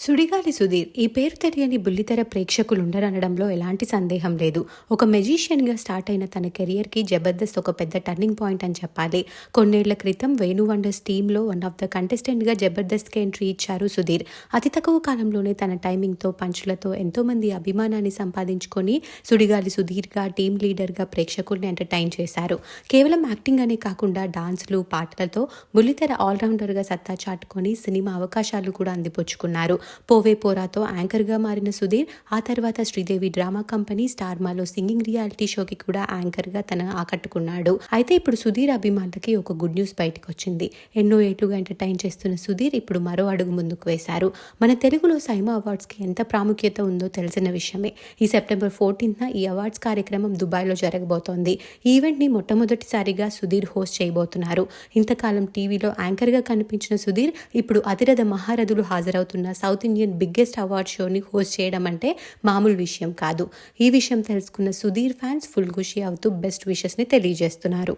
సుడిగాలి సుధీర్ ఈ పేరు తెలియని బుల్లితెర ప్రేక్షకులు ఉండరనడంలో ఎలాంటి సందేహం లేదు. ఒక మెజిషియన్గా స్టార్ట్ అయిన తన కెరియర్కి జబర్దస్త్ ఒక పెద్ద టర్నింగ్ పాయింట్ అని చెప్పాలి. కొన్నేళ్ళ క్రితం వేణు వండర్స్ టీంలో వన్ ఆఫ్ ద కంటెస్టెంట్గా జబర్దస్త్కి ఎంట్రీ ఇచ్చారు సుధీర్. అతి తక్కువ కాలంలోనే తన టైమింగ్తో పంచులతో ఎంతోమంది అభిమానాన్ని సంపాదించుకొని సుడిగాలి సుధీర్గా టీం లీడర్గా ప్రేక్షకుల్ని ఎంటర్టైన్ చేశారు. కేవలం యాక్టింగ్ అనే కాకుండా డాన్స్లు పాటలతో బుల్లితెర ఆల్రౌండర్గా సత్తా చాటుకొని సినిమా అవకాశాలు కూడా అందిపుచ్చుకున్నారు. పోవే పోరాతో యాంకర్గా మారిన సుధీర్ ఆ తర్వాత శ్రీదేవి డ్రామా కంపెనీ స్టార్మాలో సింగింగ్ రియాలిటీ షోకి కూడా యాంకర్గా తన ఆకట్టుకున్నాడు. అయితే ఇప్పుడు సుధీర్ అభిమానులకి ఒక గుడ్ న్యూస్ బయటకు వచ్చింది ఎన్నో ఏట్లుగా ఎంటర్టైన్ చేస్తున్న సుధీర్ ఇప్పుడు మరో అడుగు ముందుకు వేశారు. మన తెలుగులో సైమా అవార్డ్స్కి ఎంత ప్రాముఖ్యత ఉందో తెలిసిన విషయమే. ఈ సెప్టెంబర్ ఫోర్టీన్త్న ఈ అవార్డ్స్ కార్యక్రమం దుబాయ్లో జరగబోతోంది. ఈ ఈవెంట్ని మొట్టమొదటిసారిగా సుధీర్ హోస్ట్ చేయబోతున్నారు. ఇంతకాలం టీవీలో యాంకర్గా కనిపించిన సుధీర్ ఇప్పుడు అతిరథ మహారథులు హాజరవుతున్న south south Indian biggest award షోని హోస్ట్ చేయడం అంటే మామూలు విషయం కాదు. ఈ విషయం తెలుసుకున్న సుధీర్ ఫ్యాన్స్ ఫుల్ ఖుషి అవుతూ బెస్ట్ విషెస్ని తెలియజేస్తున్నారు.